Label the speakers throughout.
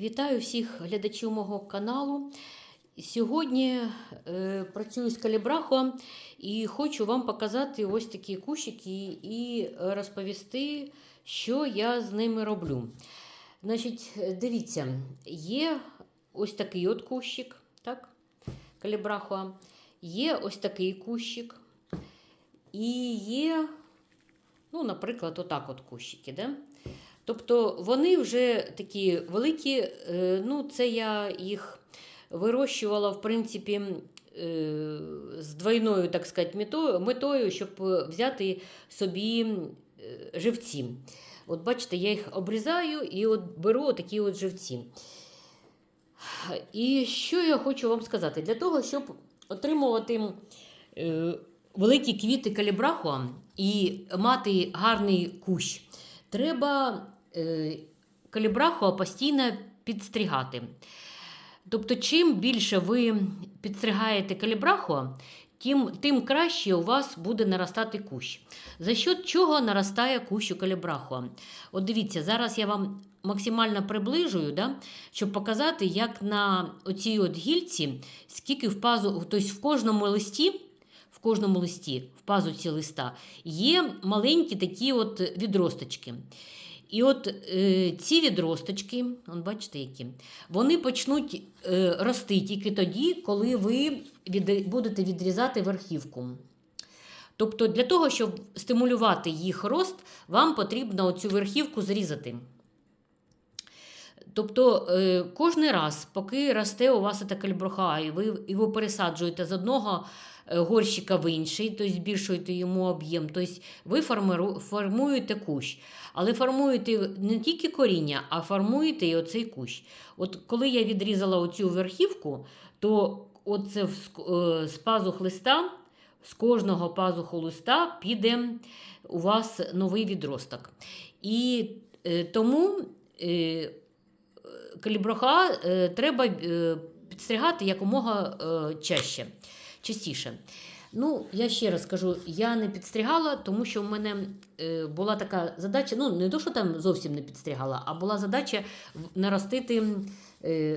Speaker 1: Вітаю всіх глядачів мого каналу. Сьогодні е, працюю з калібрахом і хочу вам показати ось такі кущики і розповісти, що я з ними роблю. Значить, дивіться, є ось такий от кущик, так, калібрахуа, є ось такий кущик, і є, ну, наприклад, отак от кущики. Да? Тобто вони вже такі великі, е, ну, це я їх вирощувала, в принципі, е, з двойною, так сказати, метою, щоб взяти собі е, живці. От бачите, я їх обрізаю і от беру такі от живці. І що я хочу вам сказати? Для того, щоб отримувати великі квіти калібрахуа і мати гарний кущ, треба е, калібрахуа постійно підстригати. Тобто, чим більше ви підстригаєте калібрахуа, тим, тим краще у вас буде наростати кущ. За що чого наростає кущ у калібрахуа? От дивіться, зараз я вам максимально приближую, да, щоб показати, як на оцій от гільці, скільки в пазу, тобто в кожному листі. Кожному листі, в пазуці листа, є маленькі такі от відросточки. І от е, ці відросточки, он бачите, які, вони почнуть е, рости тільки тоді, коли ви від, будете відрізати верхівку. Тобто, для того, щоб стимулювати їх рост, вам потрібно оцю верхівку зрізати. Тобто, е, кожен раз, поки росте у вас кальбруха, і ви його пересаджуєте з одного е, горщика в інший, тобто збільшуєте йому об'єм, тобто ви формуєте кущ. Але формуєте не тільки коріння, а формуєте і оцей кущ. От коли я відрізала оцю верхівку, то оце з пазух листа, з кожного пазуху листа піде у вас новий відросток. І е, тому е, каліброха е, треба е, підстригати якомога е, чаще, частіше. Ну, я ще раз кажу, я не підстригала, тому що в мене була така задача, ну, не то, що там зовсім не підстригала, а була задача наростити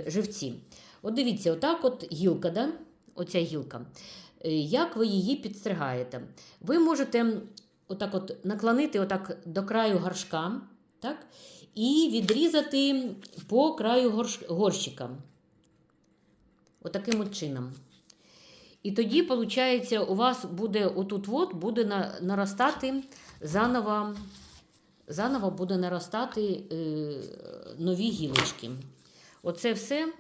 Speaker 1: живці. От дивіться, отак от гілка, да? оця гілка. Як ви її підстригаєте? Ви можете отак от наклонити отак до краю горшка, так? і відрізати по краю горщика. Отаким от чином. І тоді, виходить, у вас буде отут от буде наростати заново заново буде наростати е, нові гілочки. Оце все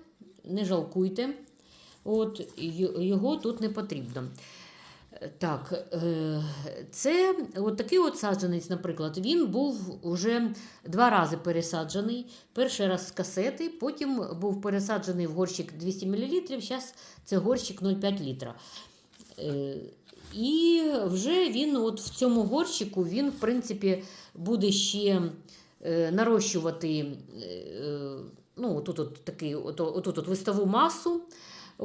Speaker 1: не жалкуйте, От, його тут не потрібно. Так, е, це от такий от саджанець, наприклад, він був вже два рази пересаджений. Перший раз з касети, потім був пересаджений в горщик 200 мл, зараз це горщик 0,5 літра. Е, і вже він от в цьому горщику він, в принципі, буде ще е, нарощувати ну, отут от такий, от, отут от листову масу.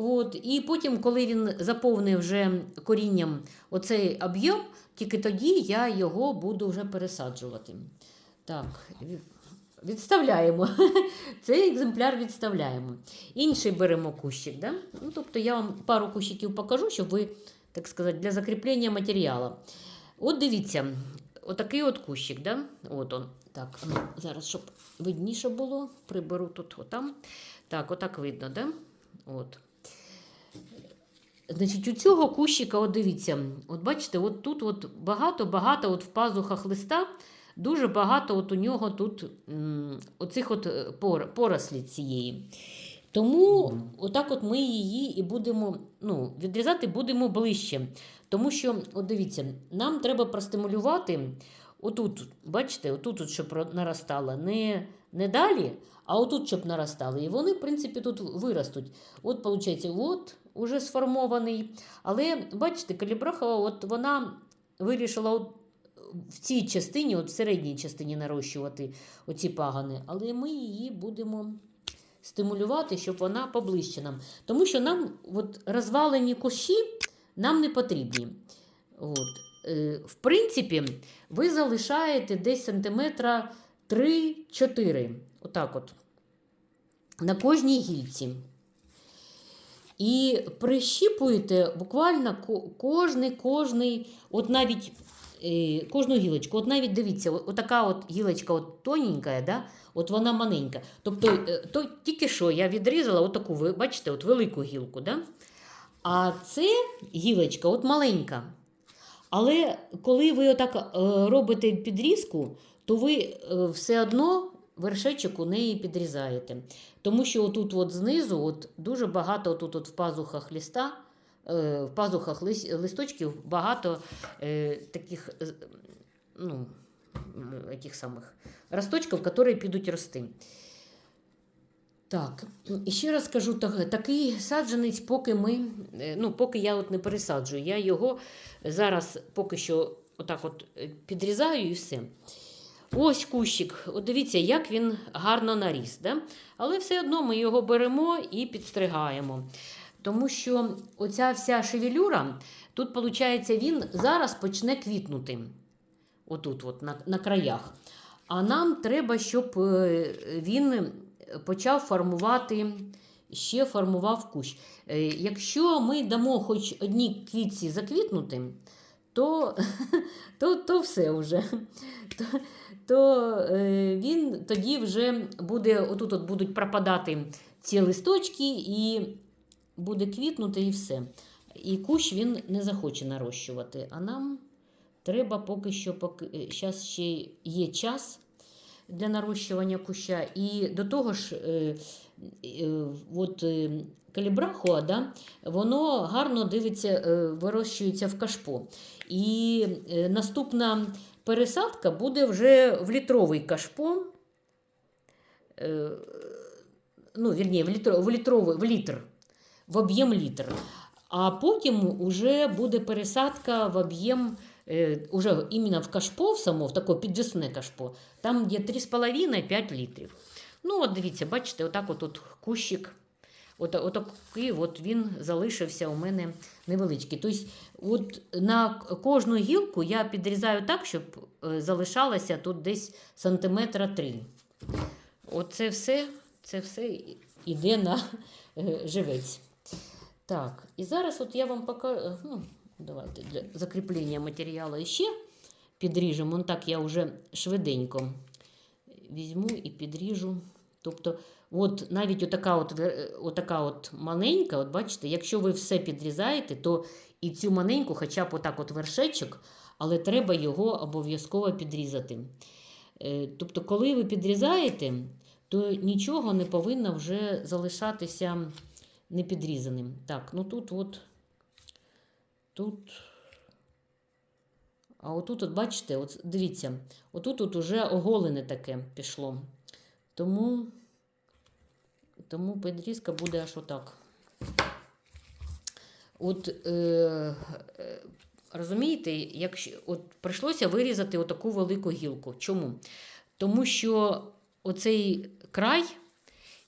Speaker 1: От, І потім, коли він заповнив вже корінням оцей об'єм, тільки тоді я його буду вже пересаджувати. Так, відставляємо. Цей екземпляр відставляємо. Інший беремо кущик. Да? Ну, Тобто я вам пару кущиків покажу, щоб ви, так сказати, для закріплення матеріалу. От дивіться, отакий от кущик. Да? От он. Так, ну, Зараз, щоб видніше було, приберу тут отам. Так, отак видно, да? От. Значить, у цього кущика, от дивіться, от бачите, от тут от багато-багато от в пазухах листа, дуже багато от у нього тут оцих от е, пор, порослі цієї. Тому отак от ми її і будемо ну, відрізати будемо ближче. Тому що, от дивіться, нам треба простимулювати отут, бачите, отут, от, щоб наростало, не не далі, а отут, щоб наростало. І вони, в принципі, тут виростуть. От, виходить, от уже сформований. Але бачите, калібрахова от вона вирішила от в цій частині, от в середній частині нарощувати оці пагани, але ми її будемо стимулювати, щоб вона поближче нам. Тому що нам от розвалені кущі нам не потрібні. От. Е, в принципі, ви залишаєте десь сантиметра 3-4. Отак от. на кожній гільці. І прищіпуєте буквально кожний, кожний, от навіть е, кожну гілочку. От навіть дивіться, от, така от гілочка от тоненька, да? от вона маленька. Тобто, е, то, тільки що я відрізала отаку, ви бачите, от велику гілку. Да? А це гілочка от маленька. Але коли ви отак е, робите підрізку, то ви е, все одно вершечок у неї підрізаєте. Тому що отут от знизу от дуже багато отут от в пазухах листа, е, в пазухах листочків багато таких ну, самих росточків, які підуть рости. Так, і ще раз кажу, так- такий саджанець, поки ми, е, ну, поки я от не пересаджую, я його зараз поки що отак от е, підрізаю і все. Ось кущик. От дивіться, як він гарно наріс. Да? Але все одно ми його беремо і підстригаємо. Тому що оця вся шевелюра, тут, виходить, він зараз почне квітнути. Отут, от, на, на краях. А нам треба, щоб е, він почав формувати, ще формував кущ. Е, Якщо ми дамо хоч одній квітці заквітнути, то, то, то все вже. То, то е, він тоді вже буде, отут от будуть пропадати ці листочки, і буде квітнути, і все. І кущ він не захоче нарощувати. А нам треба поки що, поки зараз ще є час для нарощування куща. І до того ж, е, е, от, е, калібрахуа, да, воно гарно дивиться, е, вирощується в кашпо. І е, наступна пересадка буде вже в літровий кашпо. Е, ну, вірні, в, літро, в, літровий, в літр, в об'єм літр. А потім вже буде пересадка в об'єм уже іменно в кашпо, в само, в таке підвісне кашпо, там є 3,5-5 літрів. Ну, от дивіться, бачите, отак от, от кущик. От, отакий от він залишився у мене невеличкий. Тобто, от на кожну гілку я підрізаю так, щоб е, залишалося тут десь сантиметра 3. Оце все, це все йде на е, живець. Так, і зараз от я вам покажу. Ну, давайте для закріплення матеріалу ще підріжемо. Вон так я вже швиденько візьму і підріжу. Тобто, от навіть отака от, отака от маленька, от бачите, якщо ви все підрізаєте, то і цю маленьку, хоча б отак от вершечок, але треба його обов'язково підрізати. Е, Тобто, коли ви підрізаєте, то нічого не повинно вже залишатися непідрізаним. Так, ну тут от, тут. А отут, от бачите, от дивіться, отут от уже оголене таке пішло. Тому, тому підрізка буде аж отак. От, е, е, розумієте, якщо от прийшлося вирізати отаку велику гілку. Чому? Тому що оцей край,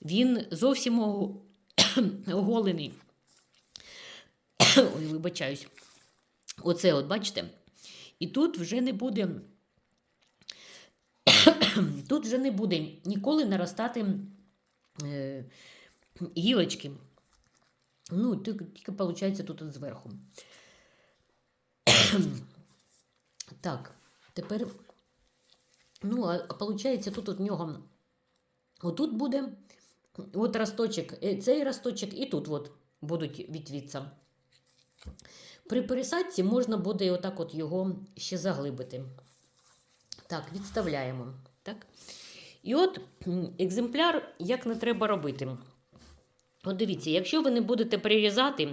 Speaker 1: він зовсім оголений. Ой, вибачаюсь. Оце, от, бачите? І тут вже не буде. Тут вже не буде ніколи наростати е, гілочки. Ну, тільки, виходить тут зверху. так, тепер. Ну, а виходить, тут от в нього. Отут буде от росточок, е, цей росточок, і тут от будуть відвідця. При пересадці можна буде отак от його ще заглибити. Так, відставляємо. Так. І от екземпляр як не треба робити. От дивіться, якщо ви не будете прирізати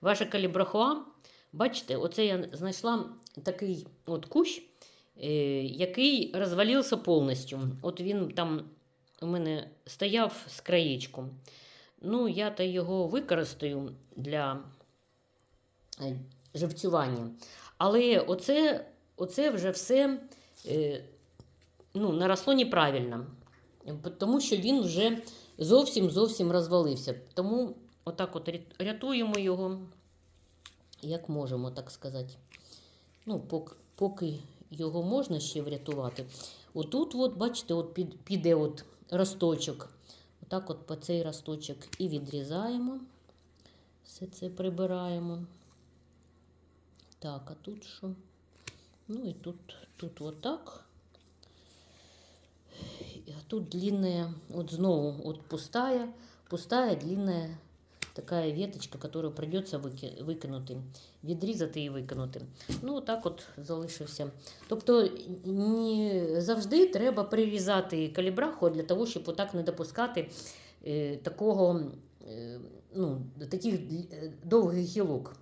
Speaker 1: ваше калібрахуа, бачите, оце я знайшла такий от кущ, е, який розвалився повністю. От він там у мене стояв з краєчком. Ну, я то його використаю для живцювання. Але оце, оце вже все е, ну, наросло неправильно. Тому що він вже зовсім зовсім розвалився. Тому отак от рятуємо його, як можемо, так сказати. Ну, поки, поки його можна ще врятувати. Отут, от, бачите, от під, піде от росточок. Так от по цей росточок і відрізаємо. Все це прибираємо. Так, а тут що? Ну і тут, тут отак. А тут длинная, вот знову, вот пустая, пустая длинная такая веточка, которую придется вики- викинути, відрізати і викинути. Ну, так от залишився. Тобто не завжди треба прирізати калібраху для того, щоб отак не допускати е, такого, е, ну, таких е, довгих гілок.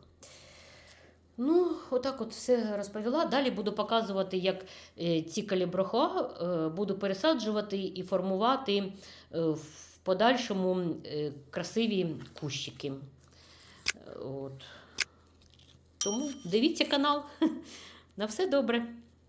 Speaker 1: Ну, отак от все розповіла. Далі буду показувати, як е, ці каліброха е, буду пересаджувати і формувати е, в подальшому красиві кущики. От. Тому дивіться канал. На все добре.